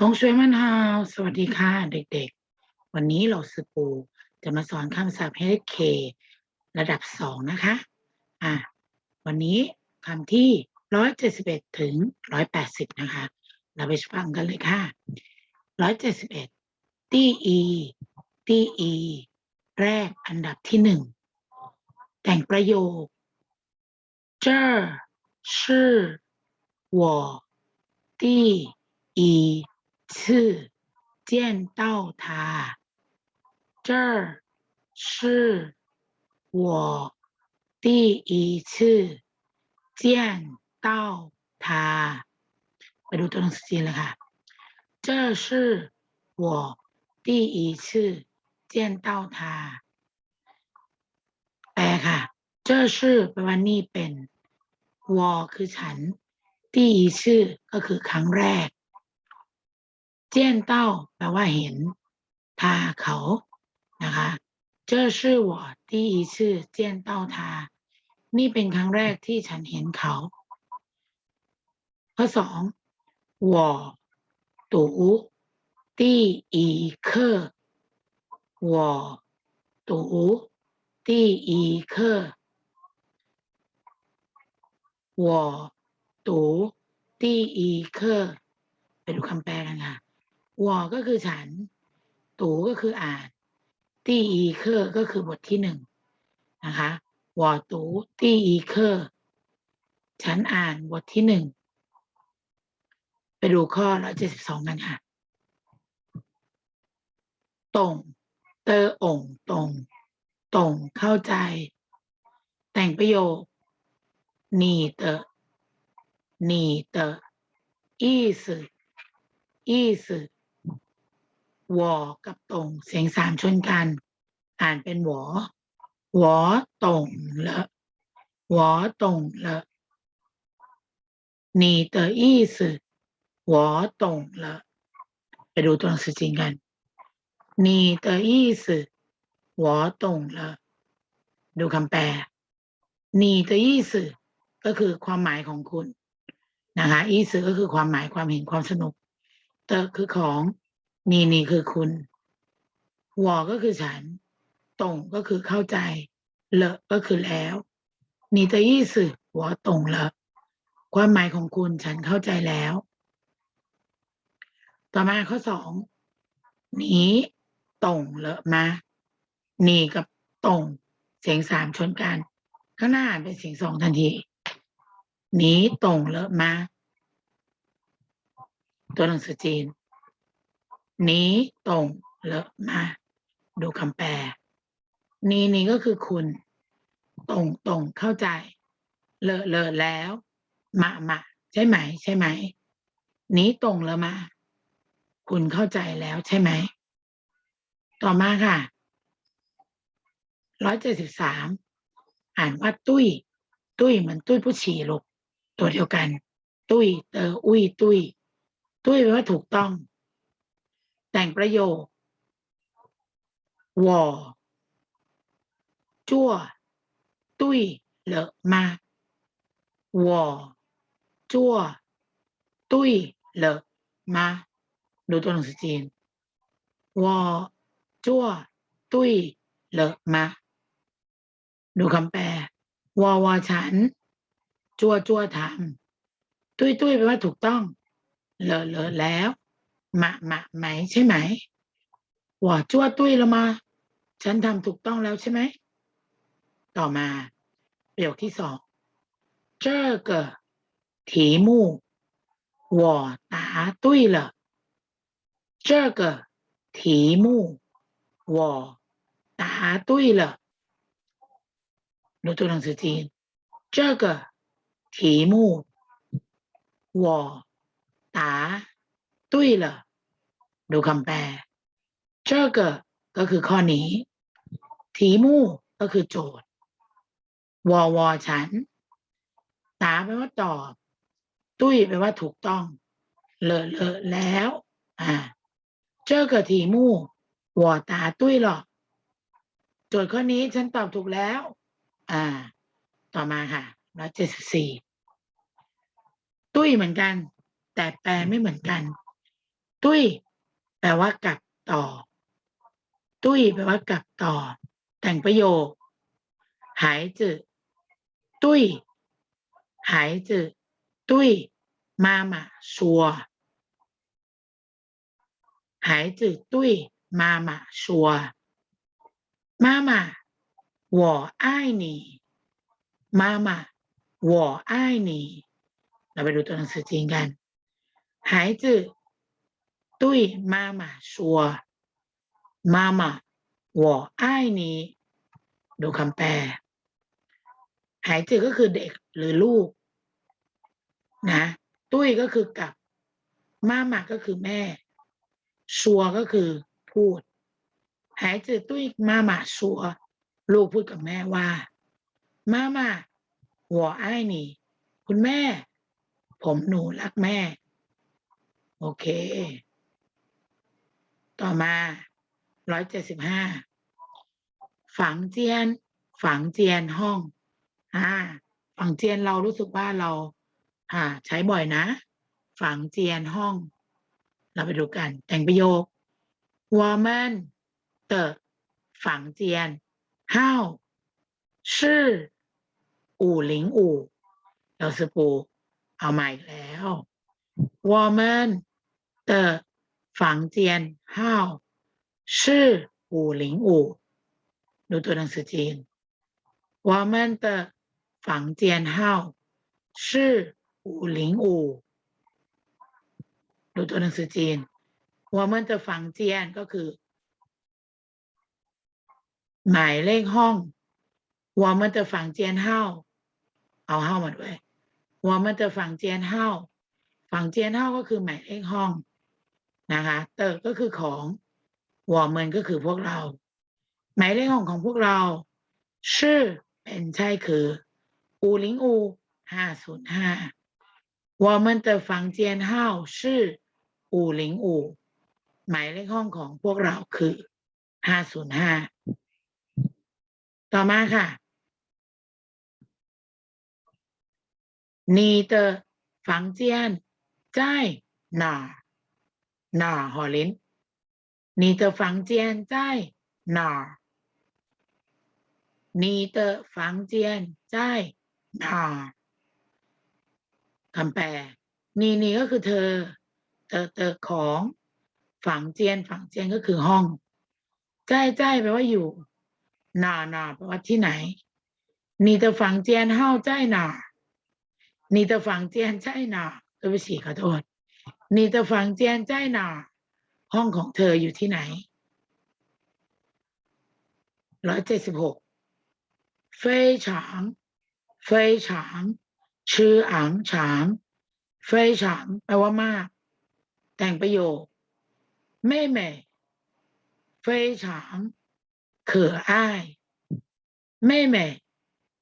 同学们好สวัสดีค่ะ เด็กๆ วันนี้เราสือปูจะมาสอนคำศัพท์ HK ระดับสองนะคะ อ่ะ วันนี้คำที่ร้อยเจ็ดสิบเอ็ดถึงร้อยแปดสิบนะคะ เราไปฟังกันเลยค่ะร้อยเจ็ดสิบเอ็ดตีอีตีอี แรกอันดับที่หนึ่ง แต่งประโยค这是我第一 次见到他。这是我第一次见到他。ไปดูตัวหนังสือจีนเลยค่ะ这是我第一次见到他แปลค่ะ这是แปลว่านี่เป็นวอคือฉัน第一次ก็คือครั้งแรก เจียนเต้าแปลว่าเห็น ทาเขานะคะ这是我第一次见到他นี่เป็นครั้งแรกที่ฉันเห็นเขา ข้อสอง我读第一课我读第一课我读第一课ไปดูคำแปลกันค่ะ วอก็คือฉัน ตูก็คืออ่าน ตีอีเคอร์ก็คือบทที่หนึ่งนะคะวอตูตีอีเคอร์ฉันอ่านบทที่หนึ่งไปดูข้อร้อยเจ็ดสิบสองกันค่ะตรงเตอองตรงตรงเข้าใจ แต่งประโยคนี่เตอนี่เตออี้สอีสึ วอกับตรงเสียงสามชนกัน อ่านเป็นหวอหวอตงละหวอตงละนี่เตออี้สหวอตงละไปดูตัวหนังสือจริงกันนี่เตออี้สหวอตงละดูคำแปลนี่เตอีสก็คือความหมายของคุณนะคะอีสือก็คือความหมายความเห็นความสนุกเตอคือของ นี่นี่คือคุณวอก็คือฉัน ตรงก็คือเข้าใจ เลอะก็คือแล้วนี่จะยี่สื่อวอตรงเลอะความหมายของคุณฉันเข้าใจแล้ว ต่อมาข้อสองนี้ตรงเลอะมานี่กับตรงเสียงสามชนกัน ข้างหน้าอ่านเป็นเสียงสองทันทีนี้ตรงเลอะมาตัวหนังสือจีน นี้ตรงเลอะมา ดูคำแปล นี้นี่ก็คือคุณ ตรงตรงเข้าใจ เลอะเลอะแล้วมามาใช่ไหม ใช่ไหม นี้ตรงแล้วมา คุณเข้าใจแล้วใช่ไหม ต่อมาค่ะร้อยเจ็ดสิบสามอ่านว่าตุ้ย ตุ้ยเหมือนตุ้ยผู้ฉี่ลูกตัวเดียวกัน ตุ้ยเตออุ้ย ตุ้ย ตุ้ยแปลว่าถูกต้อง แต่งประโยควอจั่วตุ้ยเลอะมาวอจั่วตุ้ยเลอะมาดูตัวหนังสือจีนวอจั่วตุ้ยเลอะมาดูคำแปลวอวอฉัน จั่วจั่วทำตุ้ยตุ้ยแปลว่าถูกต้อง เลอะเลอะแล้ว มามาไหมใช่ไหมว่าจั่วตุ้ยแล้วมา ฉันทำถูกต้องแล้วใช่ไหม ต่อมาประโยคที่สอง这个题目我答对了这个题目我答对了ดูตัวหนังสือจีน这个题目我答对了 ดูคำแปล这个ก็คือข้อนี้ทีมู่ก็คือโจทย์วอวอฉันตาแปลว่าตอบ ตุ้ยแปลว่าถูกต้อง เลอะเลอะแล้ว อ่า เจ้ากับทีมู่วอตาตุ้ยหรอกโจทย์ข้อนี้ฉันตอบถูกแล้ว อ่า ต่อมาค่ะร้อยเจ็ดสิบสี่ตุ้ยเหมือนกัน แต่แปลไม่เหมือนกัน ตุ้ย แปลว่ากับต่อ ตุ้ยแปลว่ากับต่อ แต่งประโยค หายจือตุ้ยหายจือตุ้ยมามาชัวหายจือตุ้ยมามาชัว妈妈我爱你妈妈我爱你เราไปดูตัวหนังสือจริงกัน孩子 对妈妈说妈妈我爱你ดูคำแปลหายจือก็คือเด็กหรือลูก นะ ตุ้ยก็คือกับ มามาก็คือแม่ ชัวก็คือพูด หายจือตุ้ยมามาชัว ลูกพูดกับแม่ว่า มามาหัวไอ้ายนี่ คุณแม่ ผมหนูรักแม่ โอเค ต่อมาร้อยเจ็ดสิบห้าฝังเจียน ฝังเจียนห้องอ่าฝังเจียนเรารู้สึกว่าเรา อ่า ใช้บ่อยนะ ฝังเจียนห้อง เราไปดูกัน แต่งประโยค woman the ฝังเจียน how ชื่ออู่หลิงอู่เราสปูเอาใหม่แล้ว woman the 房间号是五零五ดูตัวหนังสือจีน我们的房间号是五零五ดูตัวหนังสือจีน我们的房间ก็คือ หมายเลขห้อง我们的房间号เอาห้ามาด้วย我们的房间号房间号ก็คือหมายเลขห้อง นะคะเตอก็คือของ我们ก็คือพวกเรา หมายเลขห้องของพวกเรา ชื่อเป็นใช่คืออูลิงอูห้าศูนย์ห้า我们的房间号是五零五หมายเลขห้องของพวกเราคือห้าศูนย์ห้าต่อมาค่ะ你的房间在哪儿？ 哪儿หอลิ้น你的房间在哪儿？你的房间在哪儿？คำแปลนี่นี่ก็คือเธอ เธอเธอของฝังเจียนฝังเจียนก็คือห้องใจ้ใจ้แปลว่าอยู่หนาหนาแปลว่าที่ไหน你的房间号在哪儿你的房间在哪儿对不起ขอโทษ 你的房间在哪儿ห้องของเธออยู่ที่ไหนร้อยเจ็ดสิบหก非常非常ชื่ออังฉาง非常แปลว่ามาก แต่งประโยค妹妹非常可爱妹妹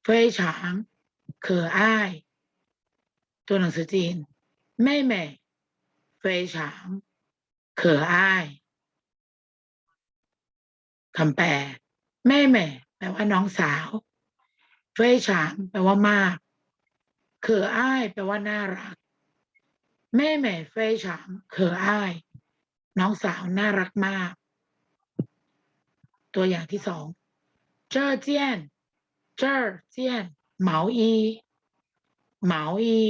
非常可爱ตัวหนังสือจีน妹妹 非常可爱คำแปลแม่แม่แปลว่าน้องสาวเฟยฉางแปลว่ามากเขออ้ายแปลว่าน่ารัก แม่แม่เฟยฉางเขออ้าย น้องสาวน่ารักมาก ตัวอย่างที่สองเจอเจียนเจอเจียนเหมาอีเหมาอี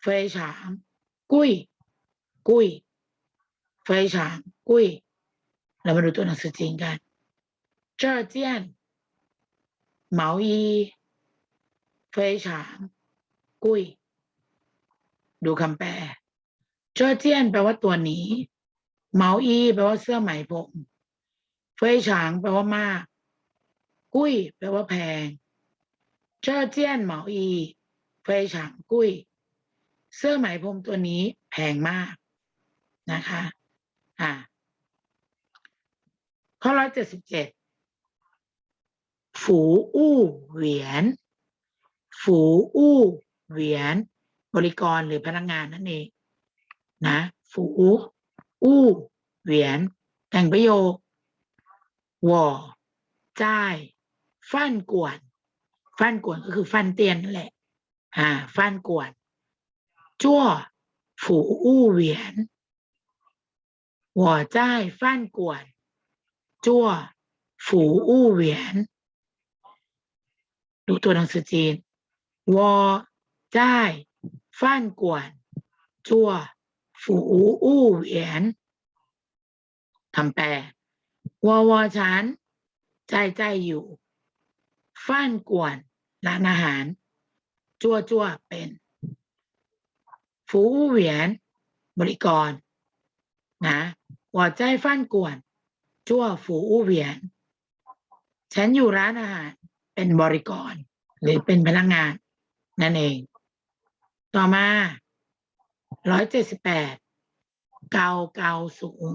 เฟยฉางกุ้ย กุ้ย ไฟฉางกุ้ย เรามาดูตัวหนังสือจีนกันเจ้าเจียนเหมาอีไฟฉางกุ้ย ดูคำแปลเจ้าเจียนแปลว่าตัวนี้เหมาอีแปลว่าเสื้อไหมผมเฟยฉางแปลว่ามาก กุ้ย แปลว่าแพง เจ้าเจียนเหมาอีเฟยฉางกุ้ย เสื้อไหมพรมตัวนี้แพงมาก นะคะอะข้อร้อยเจ็ดสิบเจ็ดฝูอู้เหวียน ฝูอู้เหวียน บริกรหรือพนักงงานนั่นเองนะฝูอู้เหวียน แต่งประโยควอจ่ายฟันกวน ฟันกวนก็คือฟันเตียนนั่นแหละ อ่า ฟันกวน จั่วฝูอู้เหวียน หัวใจฟันกวนจั่วฝูอู้เหวียนดูตัวหนังสือจีนวอใจฟันกวนจั่วฝูอู้เวียนคำแปลวอวอฉัน ใจใจอยู่ฟันกวนร้านอาหาร จั่วจั่วเป็นฝูเวียนบริกรนะ วอใจฟ้านกวนจั่วฟูเหวียนฉันอยู่ร้านอาหารเป็นบริกร หรือเป็นพนักงาน นั่นเอง ต่อมาร้อยเจ็ดสิบแปดเกาเกาสูง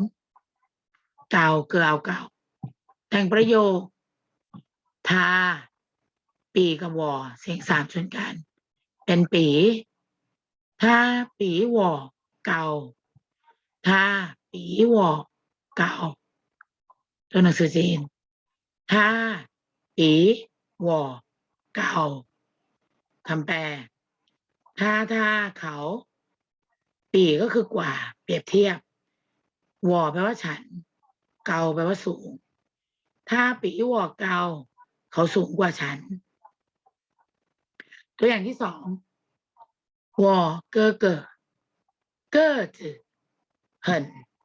เกาเกลาเกาแต่งประโยค ทา ปีกับวอเสียงสามชนกัน เป็นปีทาปีวอเกาทา ปีวอเกาตัวหนังสือจีนทาปีวอเกาคำแปลทาทาเขา ปีก็คือกว่า เปรียบเทียบวอแปลว่าฉัน เกาแปลว่าสูง ถ้าปีวอเกาเขาสูงกว่าฉัน ตัวอย่างที่สองวอเกอเกอเกอจือ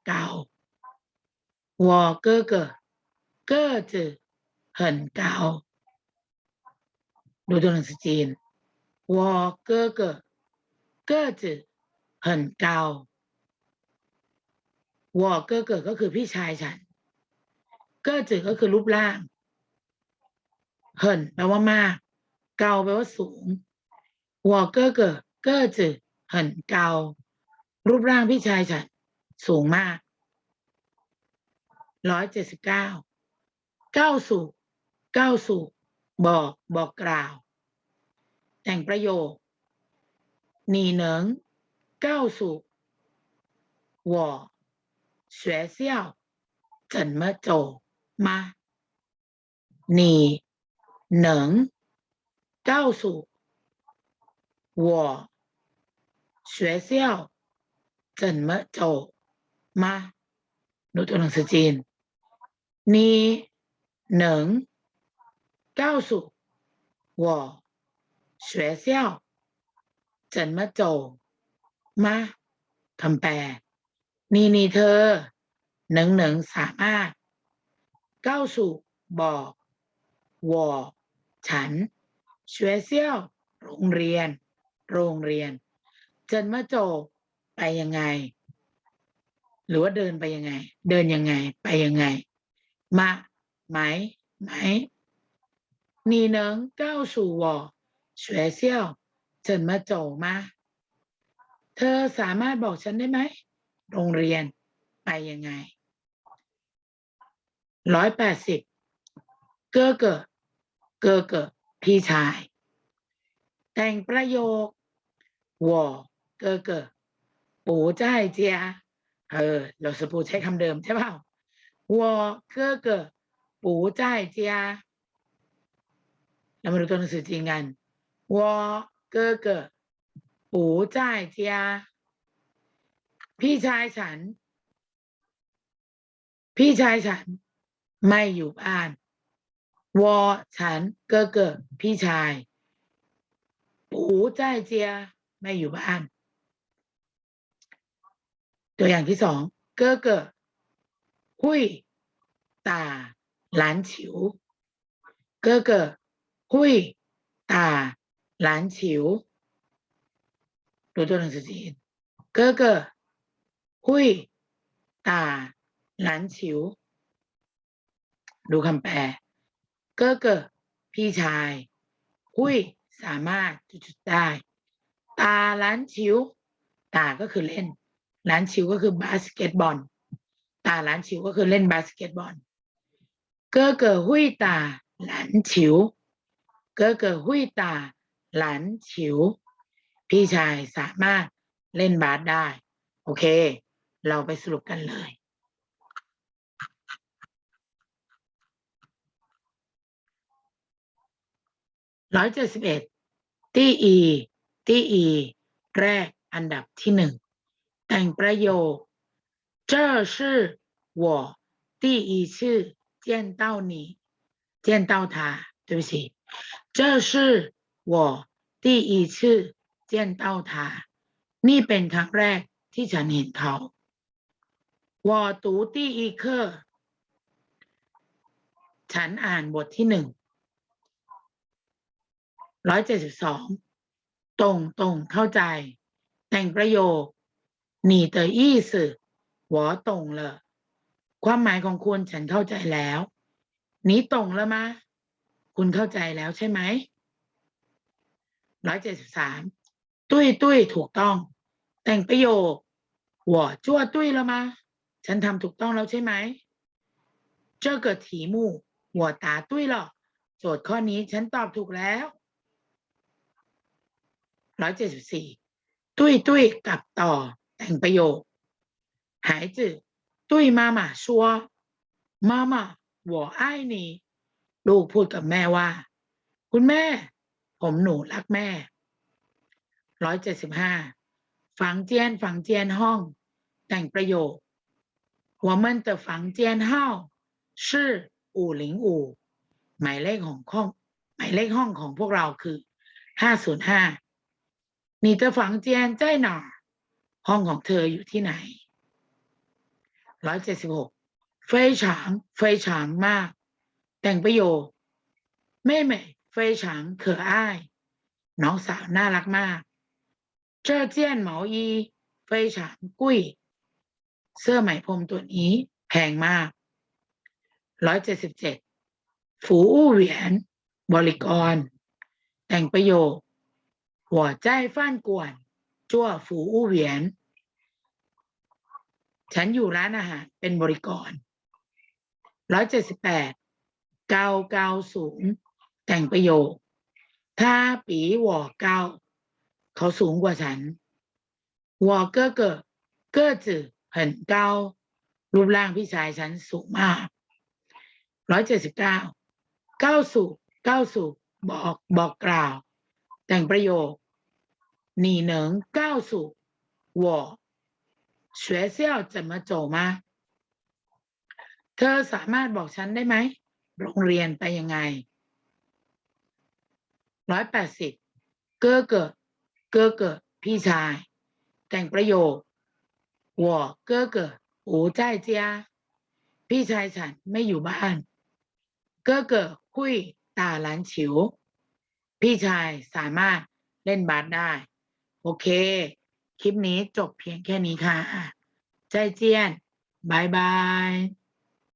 很高我哥哥个子很高ดูตัวหนังสือจีน我哥哥个子很高วอเกอเกิดก็คือพี่ชายฉัน เกอจือก็คือรูปร่าง เหินแปลว่ามาก เกาแปลว่าสูงวอเกอเกิดเกอจือเหินเกา รูปร่างพี่ชายฉัน สูงมาก ร้อยเจ็ดสิบเก้า เก้าสู่ เก้าสู่ บอก บอกกล่าว แต่งประโยคหนีเหนิงเก้าสู่我学校怎么走吗？你能告诉我学校怎么走 吗？ดูตัวหนังสือจีน你能告诉我学校怎么走吗？คำแปล นี่นี่เธอ หนึ่งหนึ่งสามารถก้าสู่บอกวอฉัน学校โรงเรียน โรงเรียน เจินมาโจไปยังไง หรือว่าเดินไปยังไง เดินยังไง ไปยังไง มาไหมไหม你能告诉我学校怎么走吗เธอสามารถบอกฉันได้ไหม โรงเรียนไปยังไง ร้อยแปดสิบเก้อเกอเก้อเกอพี่ชาย แต่งประโยควอเก้อเกอปู่จ้ายเจีย เออเราสปูใช้คำเดิมใช่เปล่าวอเก้อเกอปู่จ้ายเจียเรามาดูตัวหนังสือจริงกันวอเก้อเกอปู่จ้ายเจียพี่ชายฉัน พี่ชายฉัน ไม่อยู่บ้าน วอฉันเกอเกอพี่ชาย ปูจ้ายเจียไม่อยู่บ้าน ตัวอย่างที่สองเกอเกอหุยตาหลานฉิว เกอเกอหุยตาหลานฉิวดูตัวหนังสือจีนเกอเกอหุยตาหลานฉิว ดูคำแปล เกอเกอพี่ชาย หุยสามารถจุดๆได้ ตาหลานฉิว ตาก็คือเล่น หลานฉิวก็คือบาสเกตบอล ตาหลานฉิวก็คือเล่นบาสเกตบอล เกอเกอหุยตาหลานฉิว เกอเกอหุยตาหลานฉิว พี่ชายสามารถเล่นบาสได้ โอเค เราไปสรุปกันเลยร้อยเจ็ดสิบเอ็ดตี้อี ตี้อี แรกอันดับที่หนึ่ง แต่งประโยค 这是我第一次见到你，见到他，对不起，这是我第一次见到他。นี่เป็นครั้งแรกที่ฉันเห็นเขา我读第一课ฉันอ่านบทที่หนึ่ง ร้อยเจ็ดสิบสอง ตรงตรงเข้าใจ แต่งประโยค หนีเตออี้สืวตรงเลยความหมายของคุณฉันเข้าใจแล้วหนีตรงแล้วมะ คุณเข้าใจแล้วใช่ไหมร้อยเจ็ดสิบสามตุ้ยตุ้ยถูกต้อง แต่งประโยคหวอจั่วตุ้ยแล้วมะ ฉันทำถูกต้องแล้วใช่ไหมเจ้าเกิดถีมูหัวตาตุ้ยหรอโจทย์ข้อนี้ฉันตอบถูกแล้วร้อยเจ็ดสิบสี่ตุ้ยตุ้ยกลับต่อ แต่งประโยค孩子对妈妈说妈妈我爱你ลูกพูดกับแม่ว่า คุณแม่ ผมหนูรักแม่ ร้อยเจ็ดสิบห้า ฝังเจียน ฝังเจียนห้อง แต่งประโยค我们的房间号是五零五หมายเลขของห้อง หมายเลขห้องของพวกเราคือห้าศูนย์ห้า你的房间在哪儿 ห้องของเธออยู่ที่ไหนร้อยเจ็ดสิบหกเฟยฉางเฟยฉางมาก แต่งประโยคไม่ไม่เฟยฉางเขออ้าย น้องสาวน่ารักมากเจ้าเจียนหมออีเฟยฉางกุ้ย เสื้อไหมพรมตัวนี้แพงมากร้อยเจ็ดสิบเจ็ดฝูอู้เหวียน บริกร แต่งประโยค หัวใจฟ้านกวน จั่วฝูอู้เหวียน ฉันอยู่ร้านอาหารเป็นบริกรร้อยเจ็ดสิบแปดเกาเกาสูง แต่งประโยค ถ้าปีหวอเกาเขาสูงกว่าฉันหัวเก้อเก้อเก้อจือเหินเการูปร่างพี่ชายฉันสูงมากร้อยเจ็ดสิบเก้าเก้าสู่เก้าสู่บอกบอกกล่าว แต่งประโยค 你能告诉我学校怎么走吗เธอสามารถบอกฉันได้ไหม โรงเรียนไปยังไง ร้อยแปดสิบ เก้อเกิดเก้อเกิดพี่ชาย แต่งประโยค我哥哥不在家พี่ชายฉันไม่อยู่บ้าน เก้อเกิดคุยตาหลานฉิว พี่ชายสามารถเล่นบาสได้ โอเค คลิปนี้จบเพียงแค่นี้ค่ะ ใจเจียนบายบาย